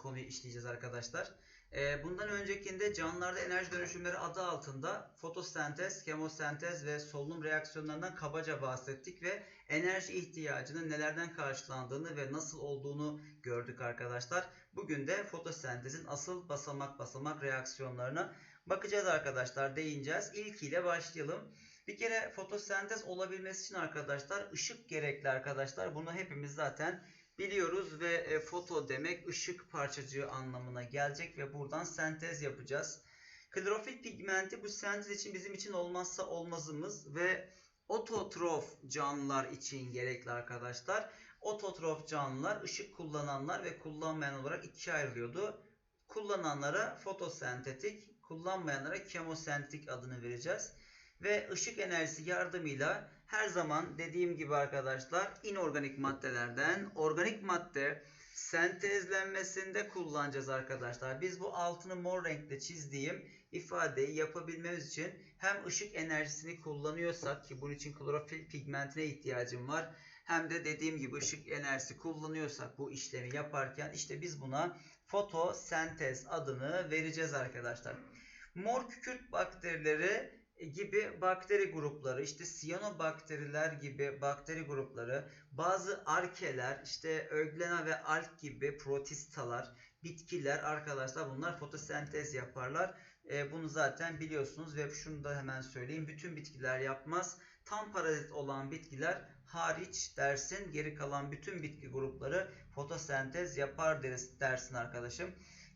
konuyu işleyeceğiz arkadaşlar. Ee, bundan öncekinde canlılarda enerji dönüşümleri adı altında fotosentez, kemosentez ve solunum reaksiyonlarından kabaca bahsettik ve enerji ihtiyacının nelerden karşılandığını ve nasıl olduğunu gördük arkadaşlar. Bugün de fotosentezin asıl basamak basamak reaksiyonlarına bakacağız arkadaşlar, değineceğiz. İlkiyle başlayalım. Bir kere fotosentez olabilmesi için arkadaşlar ışık gerekli arkadaşlar. Bunu hepimiz zaten biliyoruz ve e, foto demek ışık parçacığı anlamına gelecek ve buradan sentez yapacağız. Klorofil pigmenti bu sentez için bizim için olmazsa olmazımız ve ototrof canlılar için gerekli arkadaşlar. Ototrof canlılar ışık kullananlar ve kullanmayan olarak ikiye ayrılıyordu. Kullananlara fotosentetik, kullanmayanlara kemosentetik adını vereceğiz. Ve ışık enerjisi yardımıyla her zaman dediğim gibi arkadaşlar inorganik maddelerden organik madde sentezlenmesinde kullanacağız arkadaşlar. Biz bu altını mor renkle çizdiğim ifadeyi yapabilmemiz için hem ışık enerjisini kullanıyorsak ki bunun için klorofil pigmentine ihtiyacım var. Hem de dediğim gibi ışık enerjisi kullanıyorsak bu işlemi yaparken işte biz buna fotosentez adını vereceğiz arkadaşlar. Mor kükürt bakterileri gibi bakteri grupları, işte siyanobakteriler gibi bakteri grupları, bazı arkeler, işte öglena ve alk gibi protistalar, bitkiler arkadaşlar bunlar fotosentez yaparlar. E, bunu zaten biliyorsunuz ve şunu da hemen söyleyeyim. Bütün bitkiler yapmaz. Tam parazit olan bitkiler hariç dersin. Geri kalan bütün bitki grupları fotosentez yapar deriz, dersin arkadaşım.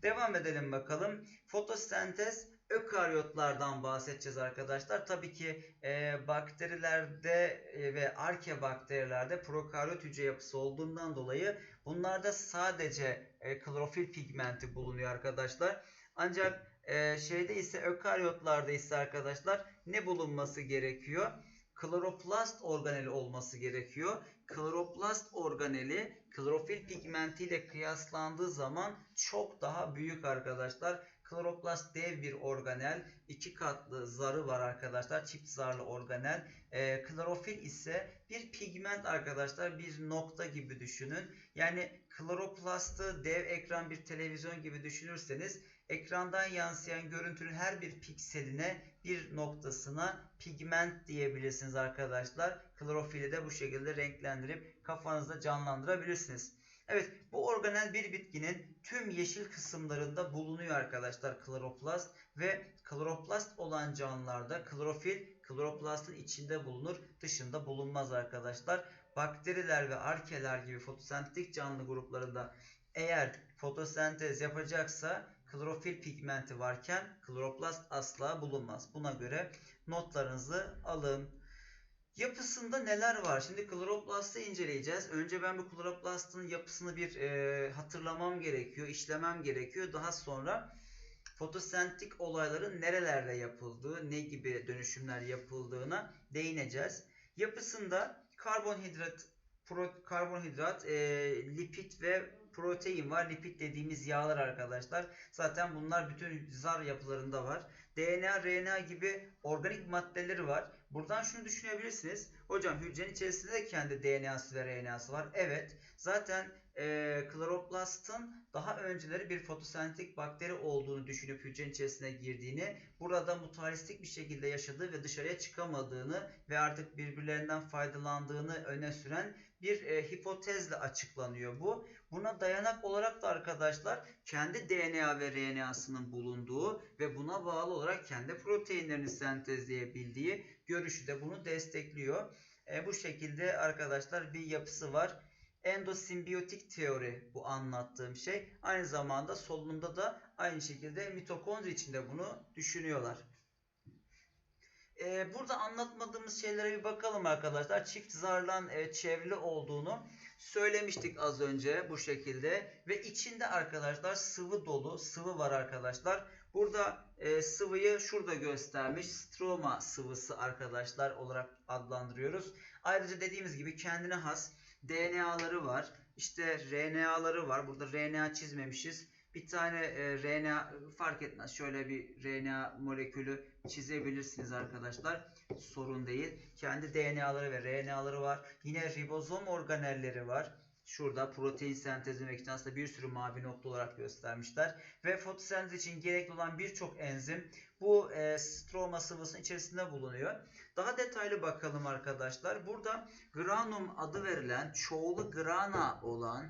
Devam edelim bakalım. Fotosentez ökaryotlardan bahsedeceğiz arkadaşlar. Tabii ki e, bakterilerde e, ve arke bakterilerde prokaryot hücre yapısı olduğundan dolayı bunlarda sadece e, klorofil pigmenti bulunuyor arkadaşlar. Ancak e, şeyde ise ökaryotlarda ise arkadaşlar ne bulunması gerekiyor? kloroplast organeli olması gerekiyor. Kloroplast organeli klorofil pigmentiyle kıyaslandığı zaman çok daha büyük arkadaşlar. Kloroplast dev bir organel. iki katlı zarı var arkadaşlar. Çift zarlı organel. E, klorofil ise bir pigment arkadaşlar. Bir nokta gibi düşünün. Yani kloroplastı dev ekran bir televizyon gibi düşünürseniz ekrandan yansıyan görüntünün her bir pikseline bir noktasına pigment diyebilirsiniz arkadaşlar. Klorofili de bu şekilde renklendirip kafanızda canlandırabilirsiniz. Evet bu organel bir bitkinin tüm yeşil kısımlarında bulunuyor arkadaşlar kloroplast ve kloroplast olan canlılarda klorofil kloroplastın içinde bulunur dışında bulunmaz arkadaşlar. Bakteriler ve arkeler gibi fotosentetik canlı gruplarında eğer fotosentez yapacaksa klorofil pigmenti varken kloroplast asla bulunmaz. Buna göre notlarınızı alın. Yapısında neler var? Şimdi kloroplastı inceleyeceğiz. Önce ben bu kloroplastın yapısını bir e, hatırlamam gerekiyor, işlemem gerekiyor. Daha sonra fotosentik olayların nerelerde yapıldığı, ne gibi dönüşümler yapıldığına değineceğiz. Yapısında karbonhidrat, pro, karbonhidrat, e, lipid ve protein var. Lipid dediğimiz yağlar arkadaşlar. Zaten bunlar bütün zar yapılarında var. DNA, RNA gibi organik maddeleri var. Buradan şunu düşünebilirsiniz. Hocam hücrenin içerisinde de kendi DNA'sı ve RNA'sı var. Evet. Zaten e, kloroplastın daha önceleri bir fotosentetik bakteri olduğunu düşünüp hücrenin içerisine girdiğini, burada mutualistik bir şekilde yaşadığı ve dışarıya çıkamadığını ve artık birbirlerinden faydalandığını öne süren bir e, hipotezle açıklanıyor bu. Buna dayanak olarak da arkadaşlar kendi DNA ve RNA'sının bulunduğu ve buna bağlı olarak kendi proteinlerini sentezleyebildiği görüşü de bunu destekliyor. E, bu şekilde arkadaşlar bir yapısı var. Endosimbiyotik teori bu anlattığım şey. Aynı zamanda solunumda da aynı şekilde mitokondri içinde bunu düşünüyorlar. Ee, burada anlatmadığımız şeylere bir bakalım arkadaşlar. Çift zarlan e, çevrili olduğunu söylemiştik az önce bu şekilde. Ve içinde arkadaşlar sıvı dolu sıvı var arkadaşlar. Burada e, sıvıyı şurada göstermiş. Stroma sıvısı arkadaşlar olarak adlandırıyoruz. Ayrıca dediğimiz gibi kendine has DNA'ları var. İşte RNA'ları var. Burada RNA çizmemişiz. Bir tane e, RNA fark etmez. Şöyle bir RNA molekülü çizebilirsiniz arkadaşlar. Sorun değil. Kendi DNA'ları ve RNA'ları var. Yine ribozom organelleri var. Şurada protein sentezlemek için bir sürü mavi nokta olarak göstermişler. Ve fotosentez için gerekli olan birçok enzim bu e, stroma sıvısının içerisinde bulunuyor. Daha detaylı bakalım arkadaşlar. Burada granum adı verilen çoğulu grana olan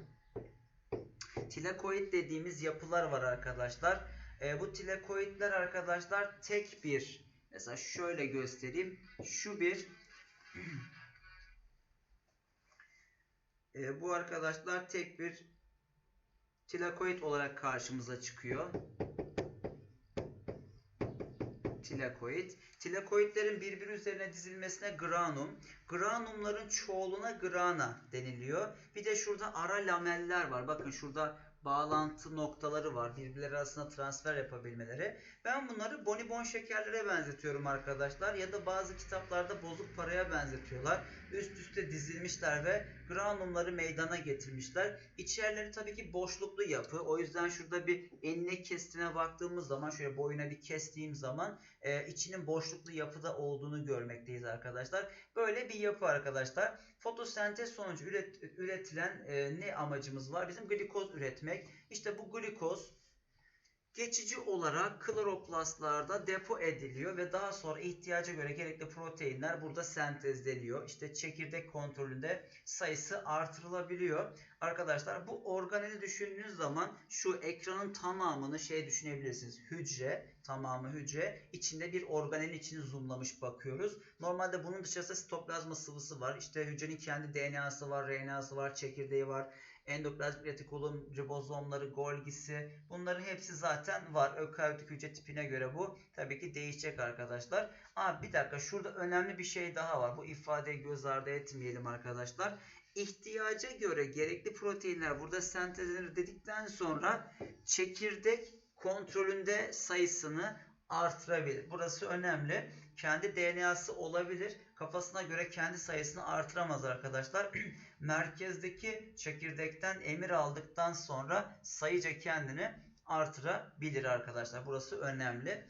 tilakoid dediğimiz yapılar var arkadaşlar. E, bu tilakoidler arkadaşlar tek bir mesela şöyle göstereyim. Şu bir e, bu arkadaşlar tek bir tilakoid olarak karşımıza çıkıyor. Tilakoid. Tilakoidlerin birbiri üzerine dizilmesine granum. Granumların çoğuluna grana deniliyor. Bir de şurada ara lameller var. Bakın şurada bağlantı noktaları var. Birbirleri arasında transfer yapabilmeleri. Ben bunları bonibon şekerlere benzetiyorum arkadaşlar. Ya da bazı kitaplarda bozuk paraya benzetiyorlar. Üst üste dizilmişler ve granumları meydana getirmişler. İçerileri tabii ki boşluklu yapı. O yüzden şurada bir enine kestine baktığımız zaman şöyle boyuna bir kestiğim zaman e, içinin boşluklu yapıda olduğunu görmekteyiz arkadaşlar. Böyle bir yapı arkadaşlar. Fotosentez sonucu üret, üretilen e, ne amacımız var? Bizim glikoz üretmek. İşte bu glikoz geçici olarak kloroplastlarda depo ediliyor ve daha sonra ihtiyaca göre gerekli proteinler burada sentezleniyor. İşte çekirdek kontrolünde sayısı artırılabiliyor. Arkadaşlar bu organeli düşündüğünüz zaman şu ekranın tamamını şey düşünebilirsiniz. Hücre, tamamı hücre. içinde bir organelin içini zoomlamış bakıyoruz. Normalde bunun dışarısında sitoplazma sıvısı var. İşte hücrenin kendi DNA'sı var, RNA'sı var, çekirdeği var endoplazmik retikulum, ribozomları, Golgi'si bunların hepsi zaten var. Ökaryotik hücre tipine göre bu tabii ki değişecek arkadaşlar. Aa, bir dakika şurada önemli bir şey daha var. Bu ifadeyi göz ardı etmeyelim arkadaşlar. İhtiyaca göre gerekli proteinler burada sentezlenir dedikten sonra çekirdek kontrolünde sayısını artırabilir. Burası önemli. Kendi DNA'sı olabilir. Kafasına göre kendi sayısını artıramaz arkadaşlar. Merkezdeki çekirdekten emir aldıktan sonra sayıca kendini artırabilir arkadaşlar. Burası önemli.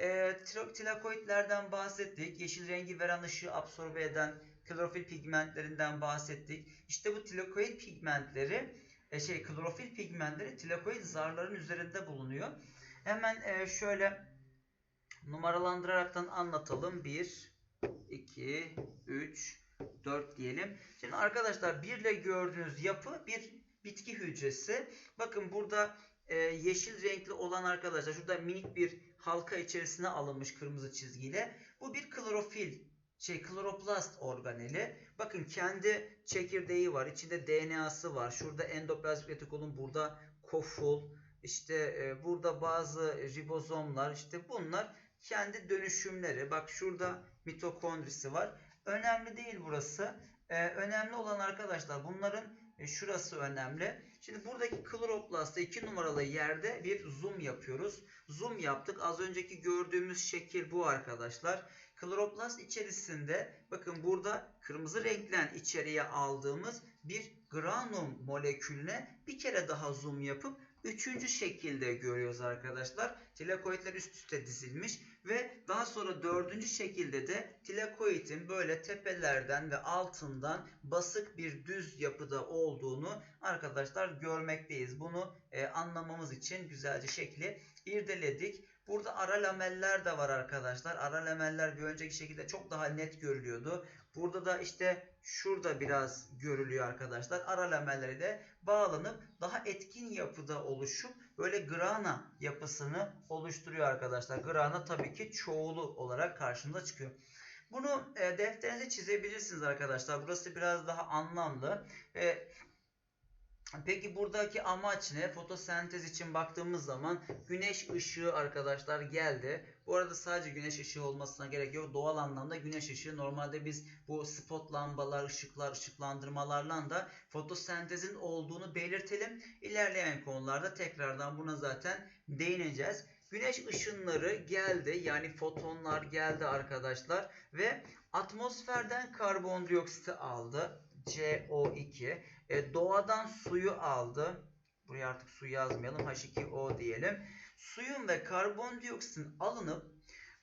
E, tilakoidlerden bahsettik. Yeşil rengi veren ışığı absorbe eden klorofil pigmentlerinden bahsettik. İşte bu tilakoid pigmentleri e, şey klorofil pigmentleri tilakoid zarların üzerinde bulunuyor. Hemen e, şöyle numaralandıraraktan anlatalım. 1 2 3 4 diyelim. Şimdi arkadaşlar 1 ile gördüğünüz yapı bir bitki hücresi. Bakın burada e, yeşil renkli olan arkadaşlar şurada minik bir halka içerisine alınmış kırmızı çizgiyle. Bu bir klorofil şey kloroplast organeli. Bakın kendi çekirdeği var. içinde DNA'sı var. Şurada endoplazmik retikulum, burada koful, işte e, burada bazı ribozomlar, işte bunlar kendi dönüşümleri. Bak şurada mitokondrisi var. Önemli değil burası. Ee, önemli olan arkadaşlar bunların e, şurası önemli. Şimdi buradaki kloroplastta 2 numaralı yerde bir zoom yapıyoruz. Zoom yaptık. Az önceki gördüğümüz şekil bu arkadaşlar. Kloroplast içerisinde bakın burada kırmızı renklen içeriye aldığımız bir granum molekülüne bir kere daha zoom yapıp üçüncü şekilde görüyoruz arkadaşlar. Tilakoidler üst üste dizilmiş ve daha sonra dördüncü şekilde de tilakoidin böyle tepelerden ve altından basık bir düz yapıda olduğunu arkadaşlar görmekteyiz. Bunu e, anlamamız için güzelce şekli irdeledik. Burada ara lameller de var arkadaşlar. Ara lameller bir önceki şekilde çok daha net görülüyordu. Burada da işte şurada biraz görülüyor arkadaşlar. Ara lamelleri de bağlanıp daha etkin yapıda oluşup böyle grana yapısını oluşturuyor arkadaşlar. Grana tabii ki çoğulu olarak karşımıza çıkıyor. Bunu e, defterinize çizebilirsiniz arkadaşlar. Burası biraz daha anlamlı. E, Peki buradaki amaç ne? Fotosentez için baktığımız zaman güneş ışığı arkadaşlar geldi. Bu arada sadece güneş ışığı olmasına gerek yok. Doğal anlamda güneş ışığı normalde biz bu spot lambalar, ışıklar, ışıklandırmalarla da fotosentezin olduğunu belirtelim. İlerleyen konularda tekrardan buna zaten değineceğiz. Güneş ışınları geldi yani fotonlar geldi arkadaşlar ve atmosferden karbondioksiti aldı. CO2 e, doğadan suyu aldı. Buraya artık su yazmayalım. H2O diyelim. Suyun ve karbondioksitin alınıp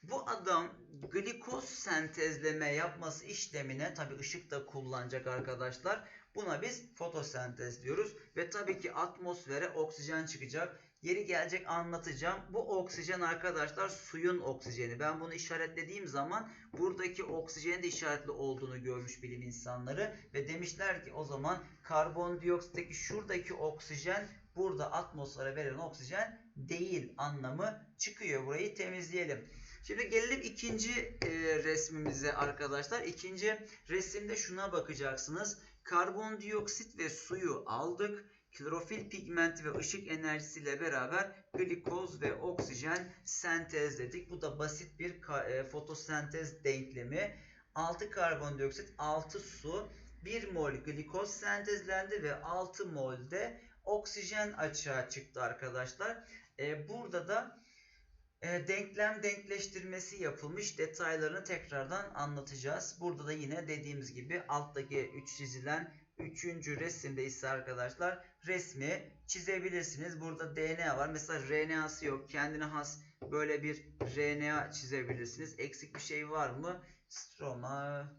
bu adam glikoz sentezleme yapması işlemine tabi ışık da kullanacak arkadaşlar. Buna biz fotosentez diyoruz ve tabii ki atmosfere oksijen çıkacak. Yeri gelecek anlatacağım. Bu oksijen arkadaşlar suyun oksijeni. Ben bunu işaretlediğim zaman buradaki oksijenin de işaretli olduğunu görmüş bilim insanları ve demişler ki o zaman karbondioksitteki şuradaki oksijen burada atmosfere verilen oksijen değil anlamı çıkıyor. Burayı temizleyelim. Şimdi gelelim ikinci e, resmimize arkadaşlar. İkinci resimde şuna bakacaksınız. Karbondioksit ve suyu aldık. Klorofil pigmenti ve ışık enerjisiyle beraber glikoz ve oksijen sentezledik. Bu da basit bir e, fotosentez denklemi. 6 karbondioksit, 6 su, 1 mol glikoz sentezlendi ve 6 mol de oksijen açığa çıktı arkadaşlar. E, burada da e, denklem denkleştirmesi yapılmış. Detaylarını tekrardan anlatacağız. Burada da yine dediğimiz gibi alttaki 3 çizilen 3. resimde ise arkadaşlar resmi çizebilirsiniz. Burada DNA var. Mesela RNA'sı yok. Kendine has böyle bir RNA çizebilirsiniz. Eksik bir şey var mı? Stroma,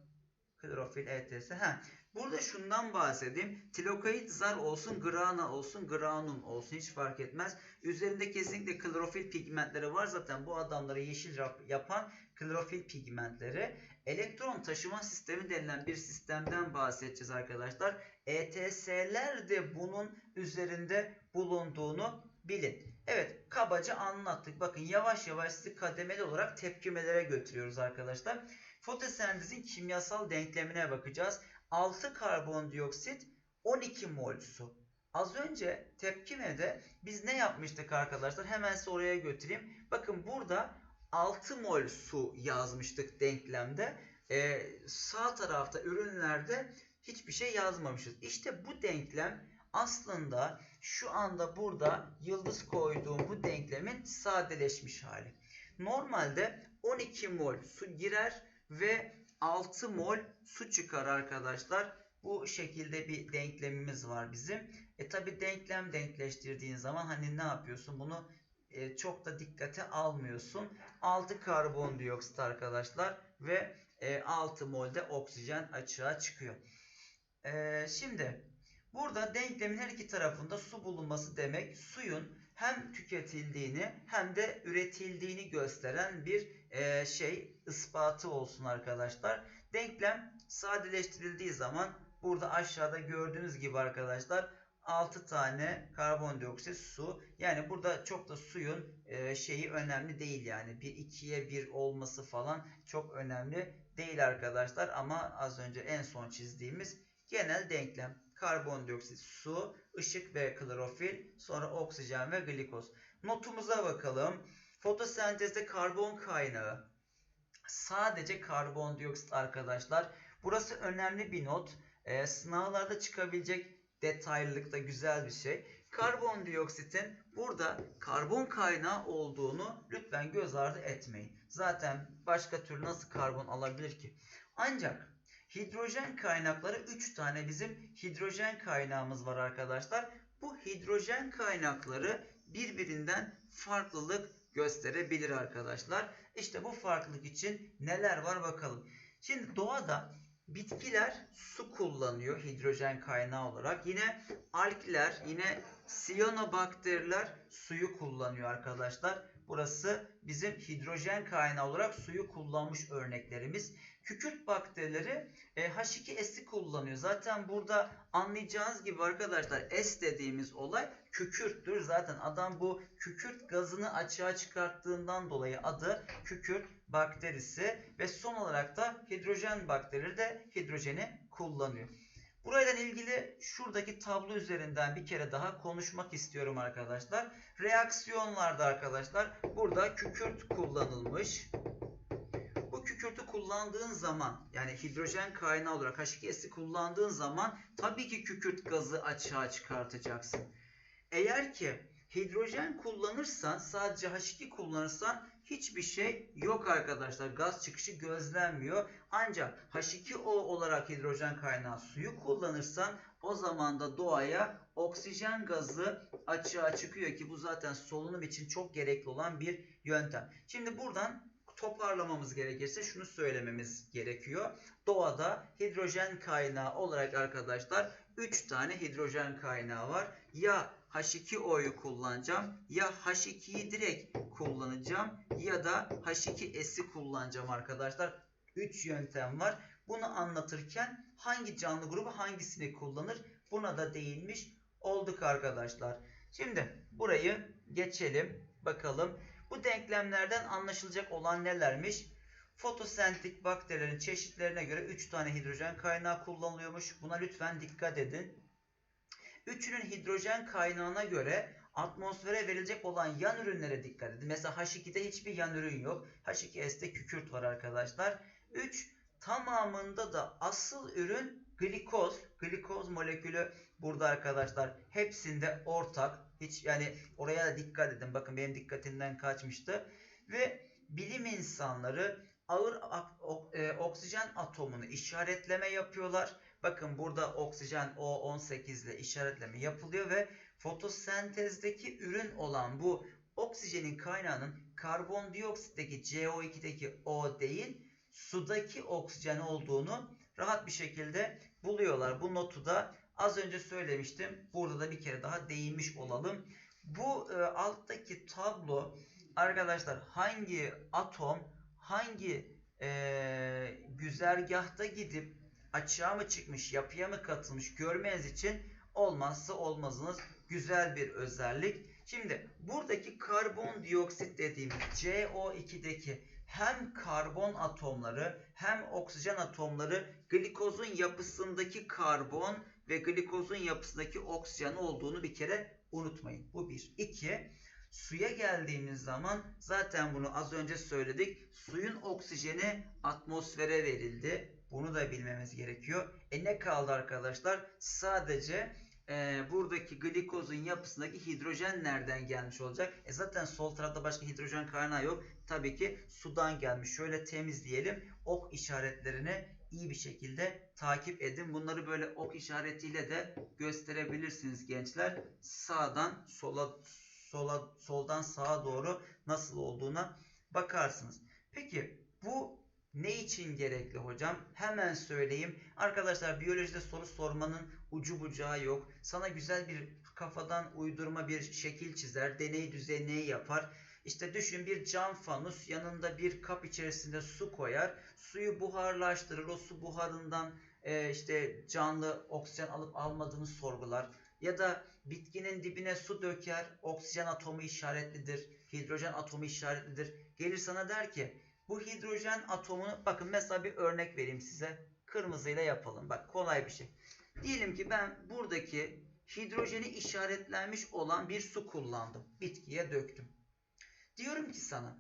klorofil, ETS. Ha, Burada şundan bahsedeyim. Tilokoid zar olsun, grana olsun, granum olsun hiç fark etmez. Üzerinde kesinlikle klorofil pigmentleri var. Zaten bu adamları yeşil yapan klorofil pigmentleri. Elektron taşıma sistemi denilen bir sistemden bahsedeceğiz arkadaşlar. ETS'ler de bunun üzerinde bulunduğunu bilin. Evet kabaca anlattık. Bakın yavaş yavaş sizi kademeli olarak tepkimelere götürüyoruz arkadaşlar. Fotosentezin kimyasal denklemine bakacağız. 6 karbondioksit 12 mol su. Az önce tepkimede biz ne yapmıştık arkadaşlar? Hemen size oraya götüreyim. Bakın burada 6 mol su yazmıştık denklemde. Ee, sağ tarafta ürünlerde hiçbir şey yazmamışız. İşte bu denklem aslında şu anda burada yıldız koyduğum bu denklemin sadeleşmiş hali. Normalde 12 mol su girer ve 6 mol su çıkar arkadaşlar. Bu şekilde bir denklemimiz var bizim. E tabi denklem denkleştirdiğin zaman hani ne yapıyorsun? Bunu e, çok da dikkate almıyorsun. 6 karbondioksit arkadaşlar ve e, 6 molde oksijen açığa çıkıyor. E, şimdi burada denklemin her iki tarafında su bulunması demek suyun hem tüketildiğini hem de üretildiğini gösteren bir e, şey ispatı olsun arkadaşlar. Denklem sadeleştirildiği zaman burada aşağıda gördüğünüz gibi arkadaşlar 6 tane karbondioksit su. Yani burada çok da suyun e, şeyi önemli değil yani. Bir 2'ye 1 olması falan çok önemli değil arkadaşlar. Ama az önce en son çizdiğimiz genel denklem. Karbondioksit, su, ışık ve klorofil, sonra oksijen ve glikoz. Notumuza bakalım. Fotosentezde karbon kaynağı sadece karbondioksit arkadaşlar. Burası önemli bir not. Ee, sınavlarda çıkabilecek detaylılıkta güzel bir şey. Karbondioksitin burada karbon kaynağı olduğunu lütfen göz ardı etmeyin. Zaten başka türlü nasıl karbon alabilir ki? Ancak hidrojen kaynakları 3 tane bizim hidrojen kaynağımız var arkadaşlar. Bu hidrojen kaynakları birbirinden farklılık gösterebilir arkadaşlar. İşte bu farklılık için neler var bakalım. Şimdi doğada bitkiler su kullanıyor hidrojen kaynağı olarak. Yine algler, yine siyanobakteriler suyu kullanıyor arkadaşlar. Burası bizim hidrojen kaynağı olarak suyu kullanmış örneklerimiz. Kükürt bakterileri e, H2S'i kullanıyor. Zaten burada anlayacağınız gibi arkadaşlar S dediğimiz olay kükürttür. Zaten adam bu kükürt gazını açığa çıkarttığından dolayı adı kükürt bakterisi ve son olarak da hidrojen bakterileri de hidrojeni kullanıyor. Burayla ilgili şuradaki tablo üzerinden bir kere daha konuşmak istiyorum arkadaşlar. Reaksiyonlarda arkadaşlar burada kükürt kullanılmış. Bu kükürtü kullandığın zaman yani hidrojen kaynağı olarak H2S'i kullandığın zaman tabii ki kükürt gazı açığa çıkartacaksın. Eğer ki hidrojen kullanırsan sadece H2 kullanırsan hiçbir şey yok arkadaşlar. Gaz çıkışı gözlenmiyor. Ancak H2O olarak hidrojen kaynağı suyu kullanırsan o zaman da doğaya oksijen gazı açığa çıkıyor ki bu zaten solunum için çok gerekli olan bir yöntem. Şimdi buradan toparlamamız gerekirse şunu söylememiz gerekiyor. Doğada hidrojen kaynağı olarak arkadaşlar 3 tane hidrojen kaynağı var. Ya H2O'yu kullanacağım ya H2'yi direkt kullanacağım ya da H2S'i kullanacağım arkadaşlar. 3 yöntem var. Bunu anlatırken hangi canlı grubu hangisini kullanır buna da değinmiş olduk arkadaşlar. Şimdi burayı geçelim bakalım. Bu denklemlerden anlaşılacak olan nelermiş? Fotosentik bakterilerin çeşitlerine göre 3 tane hidrojen kaynağı kullanılıyormuş. Buna lütfen dikkat edin. Üçünün hidrojen kaynağına göre atmosfere verilecek olan yan ürünlere dikkat edin. Mesela H2'de hiçbir yan ürün yok. H2S'te kükürt var arkadaşlar. 3. Tamamında da asıl ürün glikoz. Glikoz molekülü burada arkadaşlar hepsinde ortak. Hiç yani oraya da dikkat edin. Bakın benim dikkatimden kaçmıştı. Ve bilim insanları ağır e, oksijen atomunu işaretleme yapıyorlar. Bakın burada oksijen O18 ile işaretleme yapılıyor ve fotosentezdeki ürün olan bu oksijenin kaynağının karbondioksitteki CO2'deki O değil sudaki oksijen olduğunu rahat bir şekilde buluyorlar. Bu notu da az önce söylemiştim. Burada da bir kere daha değinmiş olalım. Bu e, alttaki tablo arkadaşlar hangi atom hangi e, güzergahta gidip açığa mı çıkmış, yapıya mı katılmış görmeniz için olmazsa olmazınız güzel bir özellik. Şimdi buradaki karbondioksit dediğimiz CO2'deki hem karbon atomları hem oksijen atomları glikozun yapısındaki karbon ve glikozun yapısındaki oksijen olduğunu bir kere unutmayın. Bu bir. İki, suya geldiğimiz zaman zaten bunu az önce söyledik. Suyun oksijeni atmosfere verildi. Bunu da bilmemiz gerekiyor. E ne kaldı arkadaşlar? Sadece e, buradaki glikozun yapısındaki hidrojen nereden gelmiş olacak? E zaten sol tarafta başka hidrojen kaynağı yok. Tabii ki sudan gelmiş. Şöyle temizleyelim. Ok işaretlerini iyi bir şekilde takip edin. Bunları böyle ok işaretiyle de gösterebilirsiniz gençler. Sağdan sola sola soldan sağa doğru nasıl olduğuna bakarsınız. Peki bu ne için gerekli hocam? Hemen söyleyeyim. Arkadaşlar biyolojide soru sormanın ucu bucağı yok. Sana güzel bir kafadan uydurma bir şekil çizer. Deney düzenleyi yapar. İşte düşün bir cam fanus yanında bir kap içerisinde su koyar. Suyu buharlaştırır. O su buharından e, işte canlı oksijen alıp almadığını sorgular. Ya da bitkinin dibine su döker. Oksijen atomu işaretlidir. Hidrojen atomu işaretlidir. Gelir sana der ki bu hidrojen atomunu bakın mesela bir örnek vereyim size. Kırmızıyla yapalım. Bak kolay bir şey. Diyelim ki ben buradaki hidrojeni işaretlenmiş olan bir su kullandım. Bitkiye döktüm. Diyorum ki sana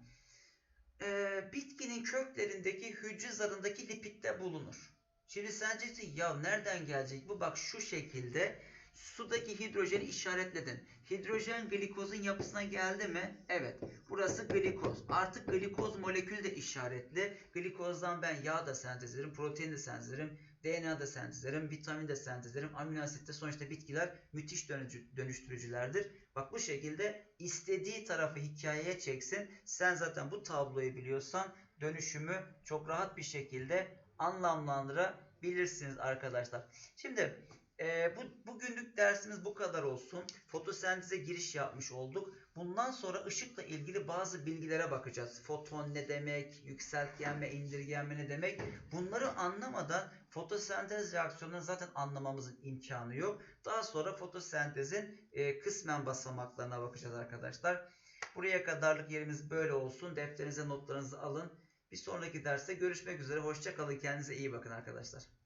e, bitkinin köklerindeki hücre zarındaki lipitte bulunur. Şimdi sen diyeceksin ya nereden gelecek bu? Bak şu şekilde sudaki hidrojeni işaretledin. Hidrojen glikozun yapısına geldi mi? Evet. Burası glikoz. Artık glikoz molekülü de işaretli. Glikozdan ben yağ da sentezlerim, protein de sentezlerim, DNA da sentezlerim, vitamin de sentezlerim. Amino asitte sonuçta bitkiler müthiş dönüştürücülerdir. Bak bu şekilde istediği tarafı hikayeye çeksin. Sen zaten bu tabloyu biliyorsan dönüşümü çok rahat bir şekilde anlamlandırabilirsiniz arkadaşlar. Şimdi e, bu bugünlük dersimiz bu kadar olsun. Fotosenteze giriş yapmış olduk. Bundan sonra ışıkla ilgili bazı bilgilere bakacağız. Foton ne demek, yükseltgenme, indirgenme ne demek? Bunları anlamadan fotosentez reaksiyonlarını zaten anlamamızın imkanı yok. Daha sonra fotosentezin e, kısmen basamaklarına bakacağız arkadaşlar. Buraya kadarlık yerimiz böyle olsun. Defterinize notlarınızı alın. Bir sonraki derste görüşmek üzere. Hoşçakalın. Kendinize iyi bakın arkadaşlar.